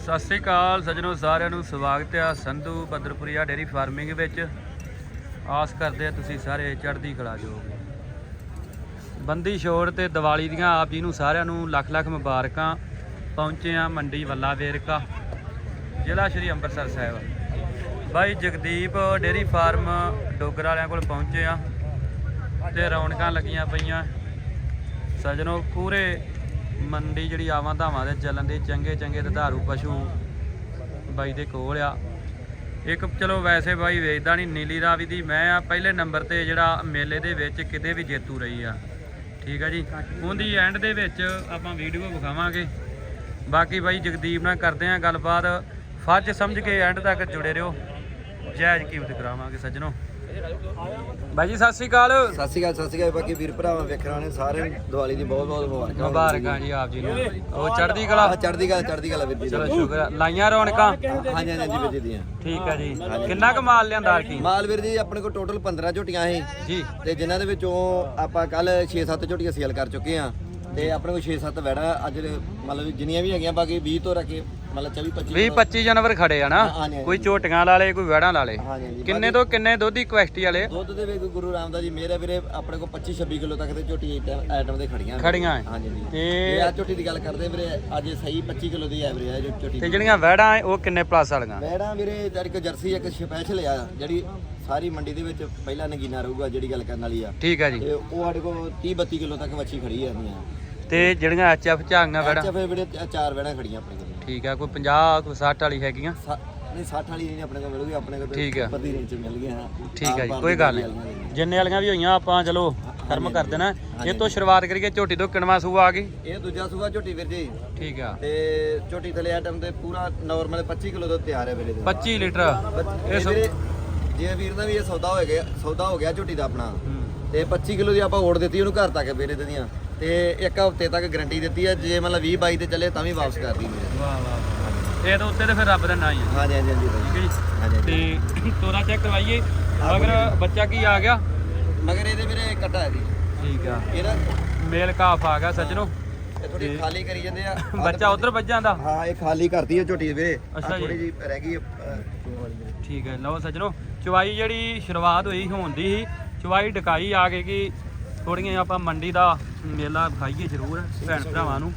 ਸਤਿ ਸ੍ਰੀ ਅਕਾਲ ਸੱਜਣੋ, ਸਾਰਿਆਂ ਨੂੰ ਸਵਾਗਤ ਆ ਸੰਧੂ ਭਦਰਪੁਰੀਆ ਡੇਰੀ ਫਾਰਮਿੰਗ ਵਿੱਚ। ਆਸ ਕਰਦੇ ਆ ਤੁਸੀਂ ਸਾਰੇ ਚੜ੍ਹਦੀ ਕਲਾ ਜੋਗੇ ਬੰਦੀ ਛੋੜ ਤੇ ਦੀਵਾਲੀ ਦੀਆਂ ਆਪ ਜੀ ਨੂੰ ਸਾਰਿਆਂ ਨੂੰ ਲੱਖ ਲੱਖ ਮੁਬਾਰਕਾਂ। ਪਹੁੰਚੇ ਆ ਮੰਡੀ ਵੱਲਾ ਵੇਰਕਾ, ਜ਼ਿਲ੍ਹਾ ਸ਼੍ਰੀ ਅੰਮ੍ਰਿਤਸਰ ਸਾਹਿਬ। ਬਾਈ ਜਗਦੀਪ ਡੇਰੀ ਫਾਰਮ ਡੋਗਰ ਵਾਲਿਆਂ ਕੋਲ ਪਹੁੰਚੇ ਆ ਤੇ ਰੌਣਕਾਂ ਲੱਗੀਆਂ ਪਈਆਂ। ਸਜਣੋ, ਪੂਰੇ ਮੰਡੀ ਜਿਹੜੀ ਆਵਾਂ ਧਾਵਾਂ ਦੇ ਚੱਲਣ ਦੀ ਚੰਗੇ ਚੰਗੇ ਦੁਧਾਰੂ ਪਸ਼ੂ ਬਾਈ ਦੇ ਕੋਲ ਆ। ਇੱਕ ਚਲੋ ਵੈਸੇ ਬਾਈ ਵੇਚਦਾ ਨਹੀਂ, ਨੀਲੀ ਰਾਵੀ ਦੀ। ਮੈਂ ਆ ਪਹਿਲੇ ਨੰਬਰ ਤੇ ਜਿਹੜਾ ਮੇਲੇ ਦੇ ਵਿੱਚ ਕਿਤੇ ਵੀ ਜੇਤੂ ਰਹੀ ਆ। ਠੀਕ ਆ ਜੀ? ਉਹਦੀ ਐਂਡ ਦੇ ਵਿੱਚ ਆਪਾਂ ਵੀਡੀਓ ਵਿਖਾਵਾਂਗੇ। ਬਾਕੀ ਬਾਈ ਜਗਦੀਪ ਨਾਲ ਕਰਦੇ ਆ ਗੱਲਬਾਤ। ਫਰਜ਼ ਸਮਝ ਕੇ ਐਂਡ ਤੱਕ ਜੁੜੇ ਰਹੋ। ਜਾਇਜ਼ ਕੀਮਤ ਕਰਾਵਾਂਗੇ ਸੱਜਣੋ। ਬਾਈ ਜੀ ਸਤਿ ਸ੍ਰੀ ਅਕਾਲ। ਸਤਿ ਸ਼੍ਰੀ ਅਕਾਲ ਸਤਿ ਸ਼੍ਰੀ ਅਕਾਲ ਬਾਕੀ ਵੀਰ ਭਰਾਵਾਂ ਵੇਖਣ ਨੂੰ ਦੀਵਾਲੀ ਦੀ ਬਹੁਤ ਬਹੁਤ ਮੁਬਾਰਕਾਂ ਮੁਬਾਰਕਾਂ ਜੀ। ਆਪ ਜੀ ਨੂੰ। ਉਹ ਚੜ੍ਹਦੀ ਕਲਾ? ਚੜ੍ਹਦੀ ਕਲਾ ਚੜ੍ਹਦੀ ਕਲਾ ਵੀਰ ਜੀ ਚਲੋ ਸ਼ੁਕਰ ਆ। ਲਾਈਆਂ ਰੌਣਕਾਂ? ਹਾਂਜੀ ਹਾਂਜੀ ਵੀਰ ਜੀ ਦੀਆਂ। ਠੀਕ ਆ ਜੀ। ਕਿੰਨਾ ਕੁ ਮਾਲ ਲਿਆਂਦਾ ਕੀ ਮਾਲ ਵੀਰ ਜੀ ਆਪਣੇ ਕੋਲ ਟੋਟਲ 15 ਝੋਟੀਆਂ ਸੀ। ਜੀ। ਤੇ ਜਿਨ੍ਹਾਂ ਦੇ ਵਿੱਚੋਂ ਆਪਾਂ ਕੱਲ 6-7 ਝੋਟੀਆਂ ਸੇਲ ਕਰ ਚੁੱਕੇ ਆ ਤੇ ਆਪਣੇ ਕੋਲ 6-7 ਵੈੜਾ ਅੱਜ ਮਤਲਬ ਜਿੰਨੀਆਂ ਵੀ ਹੈਗੀਆਂ ਬਾਕੀ 20 ਤੋਂ ਰੱਖੇ। ਮਤਲਬ 24-25 20 25 ਜਾਨਵਰ। ਖੜੇ ਆ ਨਾ। ਹਾਂਜੀ, ਹਾਂਜੀ। ਕੋਈ ਝੋਟੀਆਂ ਵਾਲੇ ਕੋਈ ਵੜਾਂ ਵਾਲੇ ਹਾਂਜੀ ਹਾਂਜੀ ਕਿੰਨੇ ਤੋਂ ਕਿੰਨੇ ਦੁੱਧ ਦੀ ਕੁਐਸਟੀ ਵਾਲੇ? ਦੁੱਧ ਦੇ ਵਿੱਚ ਗੁਰੂ ਰਾਮਦਾਸ ਜੀ ਮੇਰੇ ਵੀਰੇ ਆਪਣੇ ਕੋਲ 25-26 ਕਿਲੋ ਤੱਕ ਦੇ ਝੋਟੀ ਆਈਟਮ ਦੇ ਖੜੀਆਂ ਨੇ। ਖੜੀਆਂ। ਹਾਂਜੀ ਜੀ ਤੇ ਇਹ ਆ ਝੋਟੀ ਦੀ ਗੱਲ ਕਰਦੇ ਵੀਰੇ ਅੱਜ ਸਹੀ 25 ਕਿਲੋ ਦੀ ਐਵਰੇਜ ਹੈ ਜੋ ਝੋਟੀ ਤੇ ਦੀ। ਜਿਹੜੀਆਂ ਵੜਾਂ ਐ, ਉਹ ਕਿੰਨੇ ਪਲੱਸ ਵਾਲੀਆਂ? ਮੈਡਮ ਵੀਰੇ ਜਿਹੜੀ ਇੱਕ ਜਰਸੀ ਇੱਕ ਸਪੈਸ਼ਲ ਆ ਜਿਹੜੀ ਸਾਰੀ ਮੰਡੀ ਦੇ ਵਿੱਚ ਪਹਿਲਾ ਨਗੀਨਾ ਰਹੂਗਾ ਜਿਹੜੀ ਗੱਲ ਕਰਨ ਵਾਲੀ ਆ। ਠੀਕ ਆ ਜੀ। ਤੇ ਉਹ ਸਾਡੇ ਕੋਲ 30 32 ਕਿਲੋ ਤੱਕ ਵੱਛੀ ਖੜੀ ਆ ਤੇ ਜਿਹੜੀਆਂ ਐਚਐਫ ਝਾਂਗਾਂ ਵੜਾਂ ਅੱਛਾ ਫਿਰ ਵੀਰੇ ਚਾਰ ਵੈੜਾਂ ਖੜੀਆਂ ਆਪਣੇ ਕੋਲ। ਠੀਕ ਆ ਕੋਈ 50 ਕੋਈ 60 ਵਾਲੀ ਹੈਗੀਆਂ? ਸਾ- ਨਹੀਂ 60 ਵਾਲੀ ਨਹੀਂ ਆਪਣੇ ਕੋਲ ਮਿਲੂਗੀ ਆਪਣੇ ਕੋਲ ਠੀਕ ਆ। ਪੱਦੀ ਰੇਂਜ ਚ ਮਿਲ ਗਈਆਂ ਹਾਂ। ਠੀਕ ਆ ਜੀ ਕੋਈ ਗੱਲ ਨਹੀਂ। ਜਿੰਨੇ ਵਾਲੀਆਂ ਵੀ ਹੋਈਆਂ ਆਪਾਂ ਚਲੋ ਕਰਮ ਕਰ ਦੇਣਾ। ਇਹ ਤੋਂ ਸ਼ੁਰੂਆਤ ਕਰੀਏ ਝੋਟੀ ਤੋਂ ਕਿਣਵਾ ਸੂਆ ਆ ਗਈ? ਇਹ ਦੂਜਾ ਸੂਆ ਝੋਟੀ ਵੀਰ ਜੀ। ਠੀਕ ਆ। ਤੇ ਝੋਟੀ ਥਲੇ ਆਟਮ ਤੇ ਪੂਰਾ ਨਾਰਮਲ 25 ਕਿਲੋ ਦੁੱਧ ਤਿਆਰ ਹੈ ਵੀਰੇ ਦੇ 25 ਲੀਟਰ। ਇਹ ਇਹ ਸੌ- ਵੀਰੇ ਜੇ ਵੀਰ ਦਾ ਵੀ ਇਹ ਸੌਦਾ ਹੋ ਗਿਆ ਸੌਦਾ ਹੋ ਗਿਆ ਝੋਟੀ ਦਾ ਆਪਣਾ। ਹੂੰ। ਤੇ 25 ਕਿਲੋ ਦੀ ਆਪਾਂ ਓੜ ਦਿੱਤੀ ਉਹਨੂੰ ਘਰ ਤੱਕ ਵੀਰੇ ਦੀਆਂ ਤੇ ਇੱਕ ਹਫ਼ਤੇ ਤੱਕ ਗਾਰੰਟੀ ਦਿੱਤੀ ਹੈ ਜੇ ਮਤਲਬ 20 22 ਤੇ ਚੱਲੇ ਤਾਂ ਵੀ ਵਾਪਸ ਕਰ ਦਈਏ ਵਾਹ ਵਾਹ ਵਾਹ ਇਹ ਤਾਂ ਉੱਤੇ ਤੇ ਫਿਰ ਰੱਬ ਦਾ ਨਾਂ ਹੀ ਆ। ਹਾਂਜੀ ਹਾਂਜੀ ਹਾਂਜੀ ਠੀਕ ਹੈ ਜੀ? ਹਾਂਜੀ ਹਾਂਜੀ। ਤੇ ਤੋਰਾ ਚੈੱਕ ਕਰਵਾਈਏ। ਅਗਰ ਬੱਚਾ ਕੀ ਆ ਗਿਆ? ਮਗਰ ਇਹਦੇ ਵੀਰੇ ਕੱਟਾ ਹੈ ਜੀ। ਠੀਕ ਆ। ਇਹਦਾ ਮੇਲ ਕਾਫ ਆ ਗਿਆ ਸੱਜਣੋ। ਇਹ ਥੋੜੀ ਖਾਲੀ ਕਰੀ ਜਾਂਦੇ ਆ। ਬੱਚਾ ਉਧਰ ਵੱਜਾਂ ਦਾ? ਹਾਂ ਇਹ ਖਾਲੀ ਕਰਤੀ ਹੈ ਝੋਟੀ ਵੀਰੇ। ਅੱਛਾ ਜੀ। ਥੋੜੀ ਜੀ ਰਹਿ ਗਈ। ਠੀਕ ਹੈ ਲਓ ਸੱਜਣੋ। ਚਵਾਈ ਜਿਹੜੀ ਸ਼ੁਰੂਆਤ ਹੋਈ ਹੋਣ ਦੀ ਸੀ। ਚਵਾਈ ਡਕਾਈ ਆ ਗਈ ਕਿ ਥੋੜੀਆਂ ਆਪਾਂ ਮੰਡੀ ਦਾ ਮੇਲਾ ਖਾਈਏ ਜ਼ਰੂਰ ਭੈਣ ਭਰਾਵਾਂ ਨੂੰ।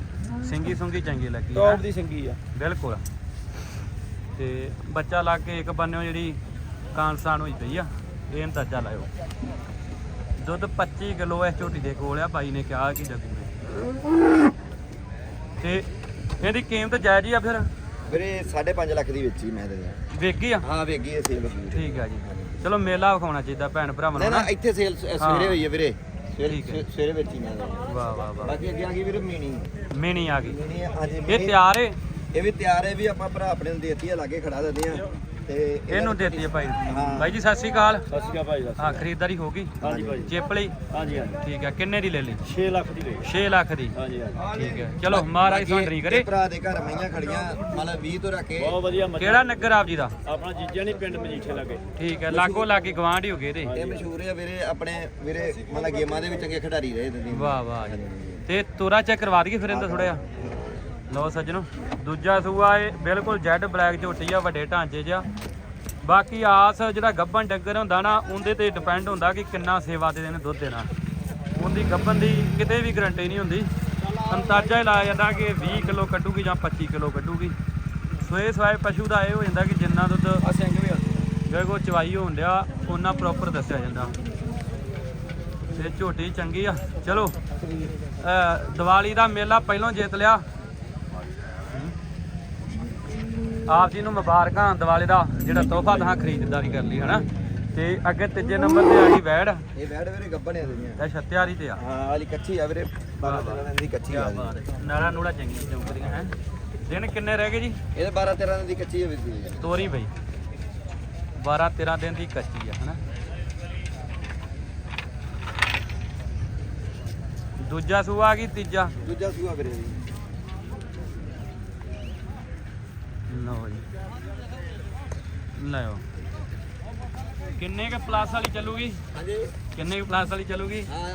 ਸਿੰਗੀ ਸੁੰਗੀ ਚੰਗੀ ਲੱਗੀ ਹੈ। ਦੀ ਸੰਗੀ ਆ। ਬਿਲਕੁਲ। ਤੇ ਬੱਚਾ ਲਾ ਕੇ ਇੱਕ ਬੰਨਿਓ ਜਿਹੜੀ ਕਾਂਸਾਨ ਹੋਈ ਪਈ ਆ ਇਹ ਅੰਦਾਜ਼ਾ ਲਾਇਓ। ਦੁੱਧ 25 ਕਿਲੋ ਇਸ ਝੋਟੀ ਦੇ ਕੋਲ ਆ ਬਾਈ ਨੇ ਕਿਹਾ ਕਿ ਜੱਗੂ ਨੇ। ਤੇ ਇਹਦੀ ਕੀਮਤ ਜਾਇਜ਼ ਹੀ ਆ ਫਿਰ? ਵੀਰੇ 5.5 ਲੱਖ ਦੀ ਵੇਚੀ ਮੈਂ ਤੇ। ਵੇਗੀ ਆ? ਹਾਂ ਵੇਗੀ ਇਹ ਸੇਲ ਹੋਈ। ਠੀਕ ਆ ਜੀ। ਚਲੋ ਮੇਲਾ ਵਿਖਾਉਣਾ ਚਾਹੀਦਾ ਭੈਣ ਭਰਾਵਾਂ ਨਾ ਨਾ ਇੱਥੇ ਸੇਲ ਸਵੇਰੇ ਹੋਈ ਹੈ ਵੀਰੇ। ਸਵੇਰੇ ਠੀਕ ਹੈ। ਸਵੇਰੇ ਵੇਚੀ ਮੈਂ ਤੇ। ਵਾਹ ਵਾਹ ਵਾਹ। ਬਾਕੀ ਅੱਗੇ ਆ ਗਈ ਵੀਰੇ ਮੀਣੀ। ਮੀਣੀ ਆ ਗਈ। ਮੀਣੀ ਹਾਂਜੀ ਇਹ ਮੀਣੀ- ਤਿਆਰ ਏ? ਇਹ ਵੀ ਤਿਆਰ ਹੈ ਵੀ ਆਪਾਂ ਭਰਾ ਆਪਣੇ ਨੂੰ ਦੇਤੀ ਆ ਲਾਗੇ ਖੜਾ ਦਿੰਦੇ ਆ। ਤੇ ਇਹਨੂੰ ਦੇਤੀ ਹੈ ਭਾਈ ਹਾਂ। ਭਾਈ ਜੀ ਸਤਿ ਸ੍ਰੀ ਅਕਾਲ। ਸਤਿ ਸ਼੍ਰੀ ਅਕਾਲ ਭਾਈ ਹਾਂ ਖਰੀਦਦਾਰੀ ਹੋ ਗਈ। ਹਾਂਜੀ ਭਾਈ। ਚਿੱਪ ਲਈ? ਹਾਂਜੀ ਹਾਂਜੀ। ਠੀਕ ਹੈ ਕਿੰਨੇ ਦੀ ਲੈ ਲਈ? 6 ਲੱਖ ਦੀ ਲਈ। 6 ਲੱਖ ਦੀ। ਹਾਂਜੀ ਹਾਂਜੀ। ਠੀਕ ਹੈ। ਚਲੋ ਮਹਾਰਾਜ ਬਾਕੀ ਸੰਡਰੀ ਕਰੇ। ਭਰਾ ਦੇ ਘਰ ਮਈਆਂ ਖੜੀਆਂ ਮਤਲਬ 20 ਤੋਂ ਰੱਖ ਕੇ। ਬਹੁਤ ਵਧੀਆ ਮੱਝ ਕਿਹੜਾ ਨਗਰ ਆਪ ਜੀ ਦਾ? ਆਪਣਾ ਜੀਜਾ ਨਹੀਂ ਪਿੰਡ ਮਜੀਠੇ ਲੱਗੇ। ਠੀਕ ਹੈ ਲਾਗੋ ਲਾਗੇ ਗਵਾਂਢ ਹੀ ਹੋ ਗਏ ਇਹਦੇ। ਇਹ ਮਸ਼ਹੂਰ ਹੈ ਵੀਰੇ ਆਪਣੇ ਵੀਰੇ ਮਤਲਬ ਗੇਮਾਂ ਦੇ ਵਿੱਚ ਚੰਗੇ ਖਿਡਾਰੀ ਰਹੇ ਦਿੰਦੇ ਵਾਹ ਵਾਹ ਜੀ। ਤੇ ਤੋਰਾ ਚੈੱਕ ਕਰਵਾ ਦਈਏ ਫਿਰ ਇਹਦਾ ਥੋੜਾ ਜਿਹਾ। ਲਓ ਸੱਜਣੋ, ਦੂਜਾ ਸੂਆ ਇਹ ਬਿਲਕੁਲ ਜੈਡ ਬਲੈਕ ਝੋਟੀ ਆ, ਵੱਡੇ ਢਾਂਚੇ 'ਚ ਆ ਬਾਕੀ ਆਸ ਜਿਹੜਾ ਗੱਬਨ ਡੰਗਰ ਹੁੰਦਾ ਨਾ, ਉਹਦੇ ਤੇ ਡਿਪੈਂਡ ਹੁੰਦਾ ਕਿ ਕਿੰਨਾ ਸੇਵਾ ਦੇ ਦੇਣ ਦੁੱਧ ਦੇਣਾ। ਉਹਦੀ ਗੱਬਨ ਦੀ ਕਿਤੇ ਵੀ ਗਰੰਟੀ ਨਹੀਂ ਹੁੰਦੀ। ਅੰਦਾਜ਼ਾ ਹੀ ਲਾਇਆ ਜਾਂਦਾ ਕਿ 20 ਕਿਲੋ ਕੱਢੂਗੀ ਜਾਂ 25 ਕਿਲੋ ਕੱਢੂਗੀ। ਸੋਏ ਸਵਾਏ ਪਸ਼ੂ ਦਾ ਇਹ ਹੋ ਜਾਂਦਾ ਕਿ ਜਿੰਨਾ ਦੁੱਧ ਅਸੀਂ ਵੀ ਜਿਹੜੇ ਕੋ ਚਵਾਈ ਹੋਣ ਡਿਆ ਉਹਨਾਂ ਪ੍ਰੋਪਰ ਦੱਸਿਆ ਜਾਂਦਾ। ਤੇ ਝੋਟੀ ਚੰਗੀ ਆ। ਚਲੋ ਦੀਵਾਲੀ ਦਾ ਮੇਲਾ ਪਹਿਲੋਂ ਜਿੱਤ ਲਿਆ। ਆਪ ਜੀ ਨੂੰ ਮੁਬਾਰਕਾਂ ਦੀਵਾਲੀ ਦਾ ਜਿਹੜਾ ਤੋਹਫਾ ਤੁਸੀਂ ਖਰੀਦਦਾਰੀ ਕਰ ਲਈ ਹਨਾ? ਤੇ ਅੱਗੇ ਤੀਜੇ ਨੰਬਰ ਤੇ ਆ ਗਈ ਵੈੜ। ਇਹ ਬੈਡ ਵੀਰੇ ਗੱਬਣ ਆ ਤੇ ਛੱਤਿਆਰੀ ਤੇ ਆ। ਹਾਂ ਵਾਲੀ ਕੱਚੀ ਆ ਵੀਰੇ। 12 13 ਦਿਨ ਦੀ ਕੱਚੀ ਆ ਨਾਲਾ ਨੂੜਾ ਚੰਗੀਆਂ ਚੌਂਕਦੀਆਂ ਹੈ? ਦਿਨ ਕਿੰਨੇ ਰਹਿ ਗਏ ਜੀ? ਇਹਦੇ 12 13 ਦਿਨ ਦੀ ਕੱਚੀ ਹੈ ਵੀਰ ਤੋਰੀ ਬਈ। 12 13 ਦਿਨ ਦੀ ਕੱਚੀ ਆ ਹਨਾ? ਦੂਜਾ ਸੂਆ ਆ ਗਈ ਤੀਜਾ? ਦੂਜਾ ਸੂਆ ਵੀਰੇ ਜੀ ਲਓ ਜੀ। ਲਿਓ ਕਿੰਨੇ ਕ ਪਲੱਸ ਵਾਲੀ ਚੱਲੂਗੀ? ਹਾਂਜੀ। ਕਿੰਨੇ ਕ ਪਲੱਸ ਵਾਲੀ ਚੱਲੂਗੀ? ਹਾਂ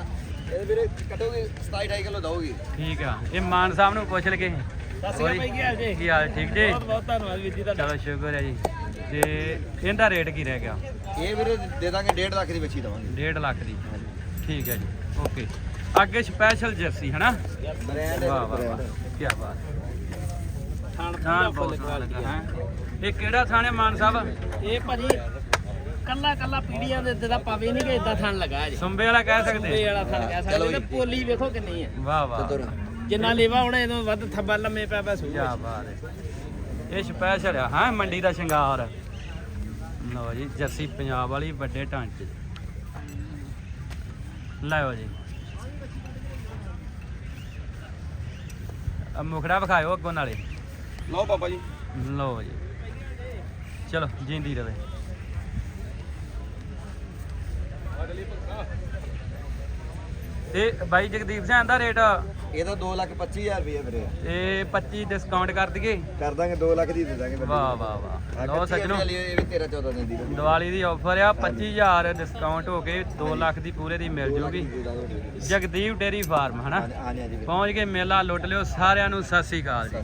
ਇਹ ਵੀਰੇ ਕਟੋਗੇ 27 28 ਕਿਲੋ ਦਊਗੀ। ਠੀਕ ਆ। ਇਹ ਮਾਨ ਸਾਹਿਬ ਨੂੰ ਪੁੱਛ ਲਗੇ ਸ਼੍ਰੀ ਅਕਾਲ ਕੀ ਹਾਲ ਜੀ? ਕੀ ਹਾਲ ਠੀਕ ਜੀ? ਬਹੁਤ ਬਹੁਤ ਧੰਨਵਾਦ ਵੀਰ ਜੀ ਤੁਹਾਡਾ। ਚਲੋ ਸ਼ੁਕਰ ਹੈ ਜੀ। ਤੇ ਇਹਦਾ ਰੇਟ ਕੀ ਰਹਿ ਗਿਆ? ਇਹ ਵੀਰੇ ਦੇ ਦਾਂਗੇ 1.5 ਲੱਖ ਦੀ ਬੱਚੀ ਦਵਾਂਗੇ। 1.5 ਲੱਖ ਦੀ। ਠੀਕ ਹੈ ਜੀ। ਓਕੇ। ਅੱਗੇ ਸਪੈਸ਼ਲ ਜਰਸੀ ਹਨਾ? ਬ੍ਰਾਂਡ ਵਾਹ ਵਾਹ ਵਾਹ। ਕੀ ਬਾਤ ਥਾਣ ਬਹੁਤ ਸੋਹਣਾ ਲੱਗਾ ਹੈ? ਇਹ ਕਿਹੜਾ ਮਾਨ ਸਾਹਿਬ? ਇਹ ਭਾਜੀ ਕੱਲਾ ਕੱਲਾ ਪੀੜੀਆਂ ਦੇ ਇੱਦਾਂ ਦਾ ਪਾਵੇ ਨਹੀਂ ਕਿ ਇਦਾਂ ਥਣ ਲੱਗਾ ਜੀ। ਸੁੰਬੇ ਵਾਲਾ ਕਹਿ ਇਹ ਸਕਦੇ ਵਾਲਾ ਥਣ ਕਹਿ ਚਲੋ ਸਕਦੇ ਤੇ ਜੀ। ਪੋਲੀ ਵੇਖੋ ਕਿੰਨੀ ਹੈ। ਵਾਹ ਵਾਹ। ਜਿੰਨਾ ਲੇਵਾ ਹੋਣਾ ਇਹਦੋਂ ਵੱਧ ਥੱਬਾ ਲੰਮੇ ਪਿਆ ਪਿਆ ਸੂ ਕੀ ਬਾਤ ਹੈ। ਇਹ ਸਪੈਸ਼ਲ ਆ ਹਾਂ? ਮੰਡੀ ਦਾ ਸ਼ਿੰਗਾਰ। ਲਓ ਜੀ ਜਰਸੀ ਪੰਜਾਬ ਵਾਲੀ ਵੱਡੇ ਢਾਂਚੇ ਲਓ ਜੀ। ਮੁਖੜਾ ਵਿਖਾਇਓ ਅੱਗੋਂ ਨਾਲੇ। ਲਓ ਬਾਬਾ ਜੀ। ਲਓ ਜੀ। ਚਲੋ ਜਿੰਦੀ ਰਵੇ। ਤੇ ਬਾਈ ਜਗਦੀਪ ਸਿੰਘ ਦਾ ਰੇਟ? ਇਹਦਾ 2 ਲੱਖ 25000 ਰੁਪਏ ਵੀਰੇ। ਇਹ 25 ਡਿਸਕਾਊਂਟ ਕਰ ਦਈਏ? ਕਰ ਦਾਂਗੇ 2 ਲੱਖ ਦੀ ਦੇ ਦਾਂਗੇ। ਵਾਹ ਵਾਹ ਵਾਹ। ਲਓ ਸੱਜਣੋ। ਇਹ ਵੀ 13 14 ਦਿਨ ਦੀ। ਦੀਵਾਲੀ ਦੀ ਆਫਰ ਆ 25000 ਡਿਸਕਾਊਂਟ ਹੋ ਕੇ 2 ਲੱਖ ਦੀ ਪੂਰੇ ਦੀ ਮਿਲ ਜੂਗੀ। ਜਗਦੀਪ ਡੇਰੀ ਫਾਰਮ ਹਨਾ। ਪਹੁੰਚ ਕੇ ਮੇਲਾ ਲੁੱਟ ਲਿਓ ਸਾਰਿਆਂ ਨੂੰ ਸਤਿ ਸ੍ਰੀ ਅਕਾਲ ਜੀ।